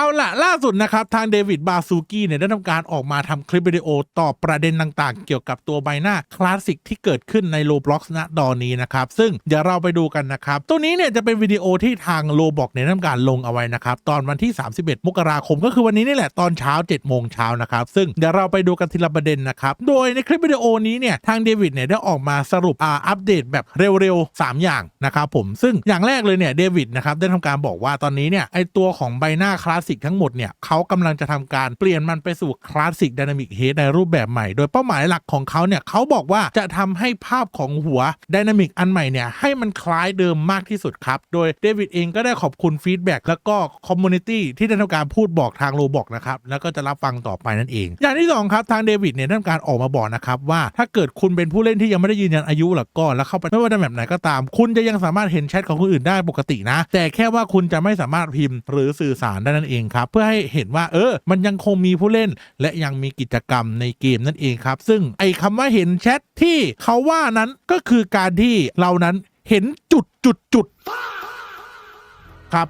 เอาล่ะ ล่าสุดนะครับ ทางเดวิดบาซูกี้เนี่ยได้ทำการออกมาทำคลิปวิดีโอตอบประเด็นต่างๆ เกี่ยวกับตัวใบหน้าคลาสสิกที่เกิดขึ้นใน Roblox ณตอนนี้นะครับ ซึ่งเดี๋ยวเราไปดูกันนะครับ ตัวนี้เนี่ยจะเป็นวิดีโอที่ทาง Roblox เนี่ยทำการลงเอาไว้นะครับ ตอนวันที่ 31 มกราคม ก็คือวันนี้นี่แหละตอนเช้า 7 โมงเช้านะครับ ซึ่งเดี๋ยวเราไปดูกันทีละประเด็นนะครับ โดยในคลิปวิดีโอนี้เนี่ยทางเดวิดเนี่ยได้ออกมาสรุปอ่าอัปเดตแบบเร็วๆ 3 อย่างนะครับผมซึ่งอย่างแรกเลยเนี่ยเดวิดนะครับได้ทำการบอกว่าตอนนี้เนี่ยไอตัวของใบหน้าคลาสสิกทั้งหมดเนี่ยเขากำลังจะทำการเปลี่ยนมันไปสู่คลาสสิกดินามิกเฮดในรูปแบบใหม่ โดยเป้าหมายหลักของเขาเนี่ยเขาบอกว่าจะทำให้ภาพของหัวดินามิกอันใหม่เนี่ยให้มันคล้ายเดิมมากที่สุดครับ โดยเดวิดเองก็ได้ขอบคุณฟีดแบ็กแล้วก็คอมมูนิตี้ที่ได้ทำการพูดบอกทางโรบอกนะครับ แล้วก็จะรับฟังต่อไปนั่นเอง อย่างที่สองครับทางเดวิดเนี่ยได้ทำการออกมาบอกนะครับว่าถ้าเกิดคุณเป็นผู้เล่นที่ยังไม่ได้ยืนยันอายุหรอกก็แล้วเข้าไปไม่ว่าจะแบบไหนก็ตาม คุณจะยังสามารถเห็นแชทของคนอื่นได้ปกตินะ แต่แค่ว่าคุณจะไม่สามารถพิมพ์ หรือสื่อสารได้นั่นเองครับ เพื่อให้เห็นว่าเออ มันยังคงมีผู้เล่น และยังมีกิจกรรมในเกมนั่นเองครับ ซึ่งไอ้คำว่าเห็นแชทที่เขาว่านั้นก็คือการที่เรานั้นเห็นจุดจุดจุดครับ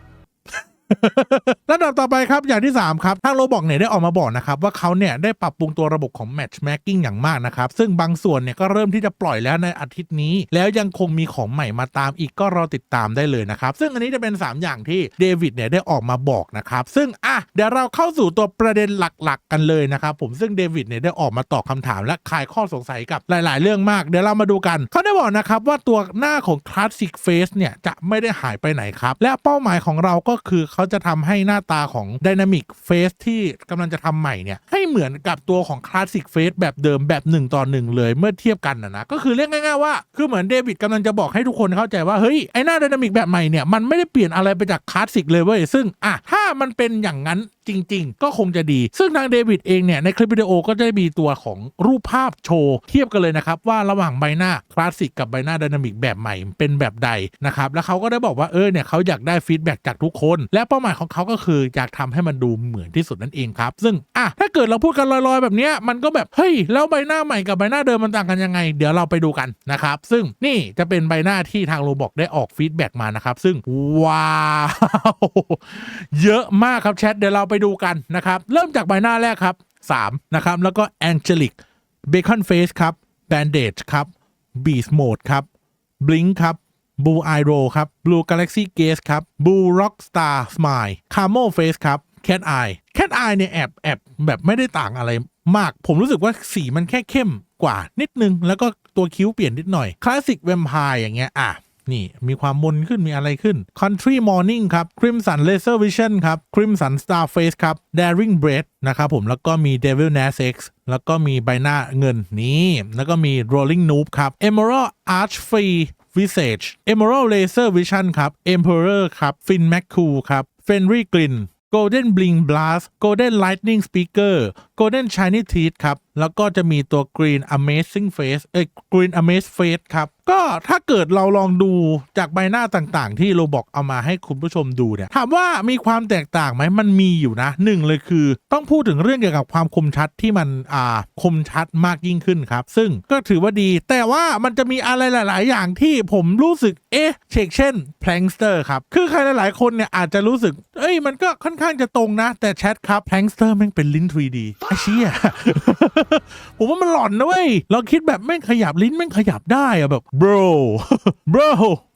ลำดับต่อไปครับอย่างที่ 3 ครับ ทางโรบอกเนี่ยได้ออกมาบอกนะครับ ว่าเขาเนี่ยได้ปรับปรุงตัวระบบของ Matchmaking อย่างมากนะครับ ซึ่งบางส่วนเนี่ยก็เริ่มที่จะปล่อยแล้วในอาทิตย์นี้ แล้วยังคงมีของใหม่มาตามอีกก็รอติดตามได้เลยนะครับ ซึ่งอันนี้จะเป็น 3 อย่างที่เดวิดเนี่ยได้ออกมาบอกนะครับ ซึ่งอะเดี๋ยวเราเข้าสู่ตัวประเด็นหลักๆ กันเลยนะครับผมซึ่งเดวิดเนี่ยได้ออกมาตอบคำถามและคลายข้อสงสัยกับหลาย ๆ เรื่องมากเดี๋ยวเรามาดูกันเขาได้บอกนะครับว่าตัวหน้าของ Classic Face เนี่ยจะไม่ได้หายไปไหนครับและเป้าหมายของเราก็คือเขาจะทำให้หน้าตาของ Dynamic Face ที่กำลังจะทำใหม่เนี่ย ให้เหมือนกับตัวของ Classic Face แบบเดิมแบบ 1 ต่อ 1 เลยเมื่อเทียบกันนะนะก็คือเรียกง่ายๆว่าคือเหมือนเดวิดกำลังจะบอกให้ทุกคนเข้าใจว่า เฮ้ย ไอหน้า Dynamic แบบใหม่เนี่ย มันไม่ได้เปลี่ยนอะไรไปจากคลาสสิกเลยเว้ยซึ่งอะถ้ามันเป็นอย่างนั้น จริง ๆ ก็คงจะดี ซึ่งทางเดวิดเองเนี่ยในคลิปวิดีโอก็ได้มีตัวของรูปภาพโชว์ เทียบกันเลยนะครับ ว่าระหว่างใบหน้าคลาสสิกกับใบหน้าไดนามิกแบบใหม่เป็นแบบใดนะครับแล้วเขาก็ได้บอกว่าเออเนี่ยเขาอยากได้ฟีดแบ็กจากทุกคน และเป้าหมายของเขาก็คืออยากทำให้มันดูเหมือนที่สุดนั่นเองครับซึ่งอะถ้าเกิดเราพูดกันลอยๆ แบบเนี้ยมันก็แบบเฮ้ยแล้วใบหน้าใหม่กับใบหน้าเดิมมันต่างกันยังไง เดี๋ยวเราไปดูกันนะครับซึ่งนี่จะเป็นใบหน้าที่ทางโรบอกได้ออกฟีดแบ็กมานะครับซึ่งว้าวเยอะมากครับแชทเดี๋ยวเราไปดูกันนะครับ เริ่มจากใบหน้าแรกครับ3นะครับ แล้วก็ Angelic Bacon Face ครับ Bandage ครับ Beast Mode ครับ Blink ครับ Blue Eye Roll ครับ Blue Galaxy Gaze ครับ Blue Rockstar Smile Camo Face ครับ Cat Eye Cat Eye เนี่ยแอบแอบแบบไม่ได้ต่างอะไรมาก ผมรู้สึกว่าสีมันแค่เข้มกว่านิดนึง แล้วก็ตัวคิ้วเปลี่ยนนิดหน่อย Classic Vampire อย่างเงี้ยอะ นี่มีความมนขึ้นมีอะไรขึ้น Country Morning ครับ Crimson Laser Vision ครับ Crimson Starface ครับ Daring Breath นะครับผมแล้วก็มี Devil Nas X แล้วก็มีใบหน้าเงินนี่แล้วก็มี Rolling Noob ครับ Emerald Arch Free Visage Emerald Laser Vision ครับ Emperor ครับ Finn McCool ครับ Fenry Grin Golden Bling Blast Golden Lightning Speaker Golden Shiny Teeth ครับ แล้วก็จะมีตัว Green Amazing Face เอ้ย Green Amaze Face ครับ ก็ถ้าเกิดเราลองดูจากใบหน้าต่างๆ ที่โรบอกเอามาให้คุณผู้ชมดูเนี่ย ถามว่ามีความแตกต่างไหมมันมีอยู่นะหนึ่งเลยคือ ต้องพูดถึงเรื่องเกี่ยวกับความคมชัดที่มันอ่าคมชัดมากยิ่งขึ้นครับ ซึ่งก็ถือว่าดี แต่ว่ามันจะมีอะไรหลาย ๆ อย่างที่ผมรู้สึกเอ๊ะเชกเช่น p l a n k s t e r ครับ คือใครหลาย ๆ คนเนี่ยอาจจะรู้สึก เอ้ยมันก็ค่อนข้างจะตรงนะ แต่แชทครับ p l a n k s t e r ม่งเป็นลิ้น 3D ไอ้เชี่ย ผมว่ามันหลอนนะเว้ย เราคิดแบบแม่งขยับลิ้นแม่งขยับได้อะแบบ bro bro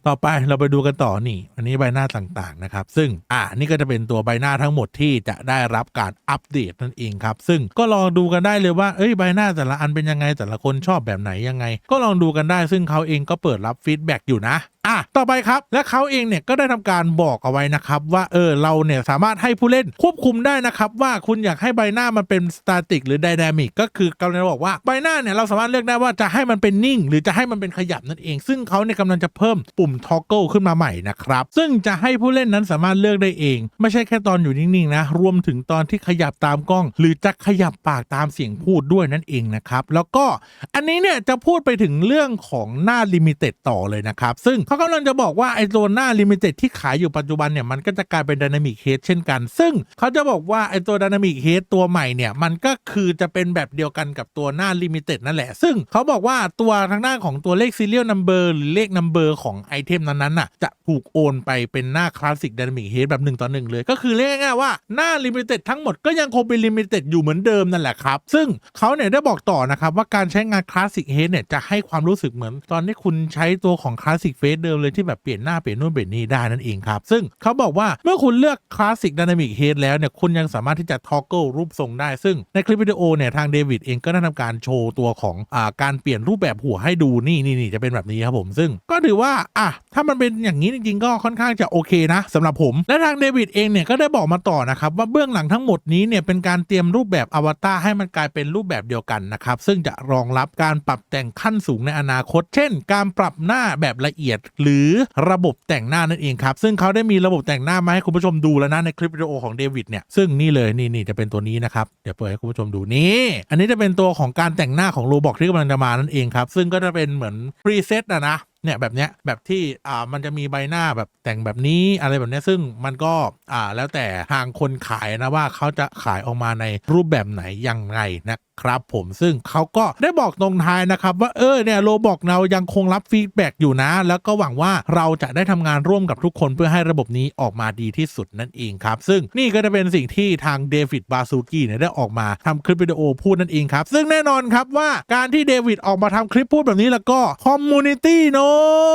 ต่อไปเราไปดูกันต่อนี่ อันนี้ใบหน้าต่างๆนะครับ ซึ่งอ่านี่ก็จะเป็นตัวใบหน้าทั้งหมดที่จะได้รับการอัปเดตนั่นเองครับ ซึ่งก็ลองดูกันได้เลยว่าเอ้ยใบหน้าแต่ละอันเป็นยังไงแต่ละคนชอบแบบไหนยังไง ก็ลองดูกันได้ซึ่งเขาเองก็เปิดรับฟีดแบ็กอยู่นะ อะต่อไปครับ และเขาเองเนี่ยก็ได้ทำการบอกเอาไว้นะครับ ว่าเออเราเนี่ยสามารถให้ผู้เล่นควบคุมได้นะครับ ว่าคุณอยากให้ใบหน้ามันเป็นสตาติกหรือไดนามิกก็คือกำลังบอกว่าใบหน้าเนี่ยเราสามารถเลือกได้ว่าจะให้มันเป็นนิ่ง หรือจะให้มันเป็นขยับนั่นเอง ซึ่งเขาเนี่ยกำลังจะเพิ่มปุ่มทอกเกิลขึ้นมาใหม่นะครับซึ่งจะให้ผู้เล่นนั้นสามารถเลือกได้เอง ไม่ใช่แค่ตอนอยู่นิ่งๆนะรวมถึงตอนที่ขยับตามกล้อง หรือจะขยับปากตามเสียงพูดด้วยนั่นเองนะครับแล้วก็อันนี้เนี่ยจะพูดไปถึงเรื่องของหน้าลิมิเต็ดต่อเลยนะครับซึ่งเขาเขากำลังจะบอกว่าไอ้ตัวหน้าลิมิเต็ดที่ขายอยู่ปัจจุบันเนี่ยมันก็จะกลายเป็นดินามิกเฮดเช่นกัน ซึ่งเขาจะบอกว่าไอ้ตัวดินามิกเฮดตัวใหม่เนี่ยมันก็คือจะเป็นแบบเดียวกันกับตัวหน้าลิมิเต็ดนั่นแหละ ซึ่งเขาบอกว่าตัวทางด้าของตัวเลข serial number หรือเลข number ของไอเทมนั้นๆน่ะจะถูกโอนไปเป็นหน้าคลาสสิกดินามิกเฮดแบบหนึ่งต่อหนึ่งเลย ก็คือเรียกง่ายๆว่าหน้าลิมิเต็ดทั้งหมดก็ยังคงเป็นลิมิเต็ดอยู่เหมือนเดิมนั่นแหละครับ ซึ่งเขาเนี่ยได้บอกต่อนะครับว่าการใช้งานคลาสสิกเฮดเนี่ยจะให้ความรู้สึกเหมือนตอนที่คุณใช้ตัวของคลาสสิกเฟสเดิมเลยที่แบบเปลี่ยนหน้าเปลี่ยนนู่นเปลี่ยนนี่ได้นั่นเองครับ ซึ่งเขาบอกว่าเมื่อคุณเลือกคลาสสิกดินามิกเฮดแล้วเนี่ยคุณยังสามารถที่จะทอกเกิลรูปทรงได้ ซึ่งในคลิปวิดีโอเนี่ยทางเดวิดเองก็ได้ทำการโชว์ตัวของอ่าการเปลี่ยนรูปแบบหัวให้ดูนี่นี่นี่จะเป็นแบบนี้ครับผมซึ่งก็ถือว่าอะถ้ามันเป็นอย่างนี้จริงๆก็ค่อนข้างจะโอเคนะสำหรับผม และทางเดวิดเองเนี่ยก็ได้บอกมาต่อนะครับว่าเบื้องหลังทั้งหมดนี้เนี่ยเป็นการเตรียมรูปแบบอวตารให้มันกลายเป็นรูปแบบเดียวกันนะครับซึ่งจะรองรับการปรับแต่งขั้นสูงในอนาคต เช่น การปรับหน้าแบบละเอียดหรือระบบแต่งหน้านั่นเองครับ ซึ่งเขาได้มีระบบแต่งหน้ามาให้คุณผู้ชมดูแล้วนะในคลิปวิดีโอของเดวิดเนี่ย ซึ่งนี่เลยนี่นี่จะเป็นตัวนี้นะครับเดี๋ยวเปิดให้คุณผู้ชมดูนี่อันนี้จะเป็นตัวของการแต่งหน้าของโรบอกที่กำลังจะมานั่นเองครับซึ่งก็จะเป็นเหมือนพรีเซตอะนะเนี่ยแบบเนี้ยแบบที่อ่ามันจะมีใบหน้าแบบแต่งแบบนี้อะไรแบบเนี้ยซึ่งมันก็อ่าแล้วแต่ทางคนขายนะว่าเขาจะขายออกมาในรูปแบบไหนยังไงนะครับผมซึ่งเขาก็ได้บอกตรงท้ายนะครับว่าเออเนี่ยโรบอกเรายังคงรับฟีดแบ็กอยู่นะ แล้วก็หวังว่าเราจะได้ทำงานร่วมกับทุกคนเพื่อให้ระบบนี้ออกมาดีที่สุดนั่นเองครับ ซึ่งนี่ก็จะเป็นสิ่งที่ทางเดวิดบาซูกี้เนี่ยได้ออกมาทำคลิปวิดีโอพูดนั่นเองครับ ซึ่งแน่นอนครับว่าการที่เดวิดออกมาทำคลิปพูดแบบนี้แล้วก็คอมมูนิตี้เนาะ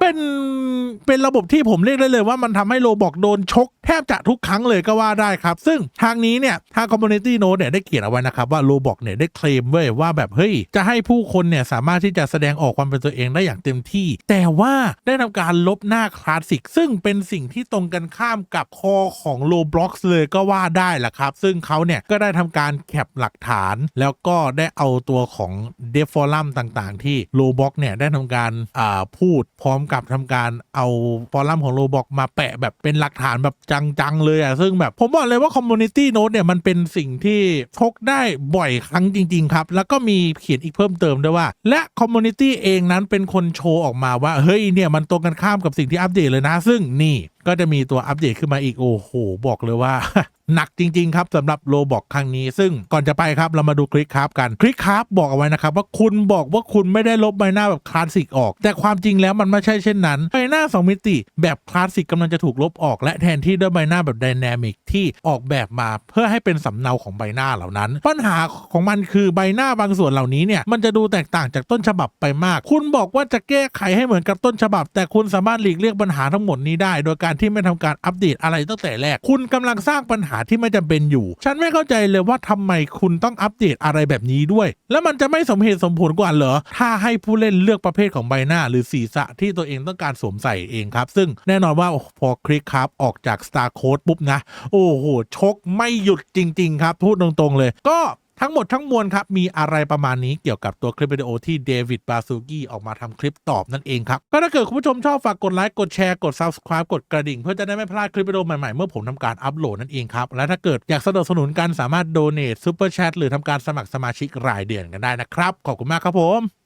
เป็นเป็นระบบที่ผมเรียกได้เลยว่ามันทำให้โลบอกโดนชก แทบจะทุกครั้งเลยก็ว่าได้ครับ ซึ่งทางนี้เนี่ยทาง Community Note เนี่ยได้เขียนเอาไว้นะครับว่าโลบอกเนี่ยได้เคลมเว้ว่าแบบเฮ้ยจะให้ผู้คนเนี่ยสามารถที่จะแสดงออกความเป็นตัวเองได้อย่างเต็มที่ แต่ว่าได้ทำการลบหน้าคลาสสิก ซึ่งเป็นสิ่งที่ตรงกันข้ามกับคอของโลบล็อกเลยก็ว่าได้แหละครับ ซึ่งเขาเนี่ยก็ได้ทำการแคปหลักฐาน แล้วก็ได้เอาตัวของเดฟฟอรัมต่างๆ ที่โลบ็อกเนี่ยได้ทำการอ่าพูดพร้อมกับทำการเอาฟอรัมของโลบ็อกมาแปะแบบเป็นหลักฐานแบบจังๆเลยอะซึ่งแบบผมบอกเลยว่าคอมมูนิตี้โน้ตเนี่ยมันเป็นสิ่งที่พกได้บ่อยครั้งจริง ๆ ครับ แล้วก็มีเขียนอีกเพิ่มเติมด้วยว่า และคอมมูนิตี้เองนั้นเป็นคนโชว์ออกมาว่า เฮ้ยเนี่ยมันตรงกันข้ามกับสิ่งที่อัปเดตเลยนะ ซึ่งนี่ก็จะมีตัวอัปเดตขึ้นมาอีกโอ้โห บอกเลยว่า หนักจริง ๆ ครับสำหรับโลบอกครั้งนี้ ซึ่งก่อนจะไปครับเรามาดูคลิกครับกันคลิกครับบอกเอาไว้นะครับว่าคุณบอกว่าคุณไม่ได้ลบใบหน้าแบบคลาสสิกออก แต่ความจริงแล้วมันไม่ใช่เช่นนั้นใบหน้า 2 มิติ แบบคลาสสิกกำลังจะถูกลบออกและแทนที่ด้วยใบหน้าแบบไดนามิกที่ออกแบบมาเพื่อให้เป็นสำเนาของใบหน้าเหล่านั้น ปัญหาของมันคือใบหน้าบางส่วนเหล่านี้เนี่ยมันจะดูแตกต่างจากต้นฉบับไปมาก คุณบอกว่าจะแก้ไขให้เหมือนกับต้นฉบับ แต่คุณสามารถหลีกเลี่ยงปัญหาทั้งหมดนี้ได้ โดยการที่ไม่ทำการอัปเดตอะไรตั้งแต่แรก คุณกำลังสร้างปัญหาที่ไม่จำเป็นอยู่ ฉันไม่เข้าใจเลยว่าทำไมคุณต้องอัปเดตอะไรแบบนี้ด้วย แล้วมันจะไม่สมเหตุสมผลกว่าเหรอ ถ้าให้ผู้เล่นเลือกประเภทของใบหน้า หรือศีรษะที่ตัวเองต้องการสวมใส่เองครับ ซึ่งแน่นอนว่าพอคลิกครับออกจาก Star Code ปุ๊บนะ โอ้โหชกไม่หยุดจริง ๆ ครับ พูดตรงๆเลย ก็ ทั้งหมดทั้งมวลครับ มีอะไรประมาณนี้เกี่ยวกับตัวคลิปวิดีโอที่เดวิดบาซูกี้ออกมาทำคลิปตอบนั่นเองครับ ก็ถ้าเกิดคุณผู้ชมชอบฝากกดไลค์กดแชร์กด subscribe กดกระดิ่ง เพื่อจะได้ไม่พลาดคลิปวิดีโอใหม่ๆ เมื่อผมทำการอัปโหลดนั่นเองครับ และถ้าเกิดอยากสนับสนุนกันสามารถโดเนทซูเปอร์แชทหรือทำการสมัครสมาชิกรายเดือนกันได้นะครับขอบคุณมากครับผม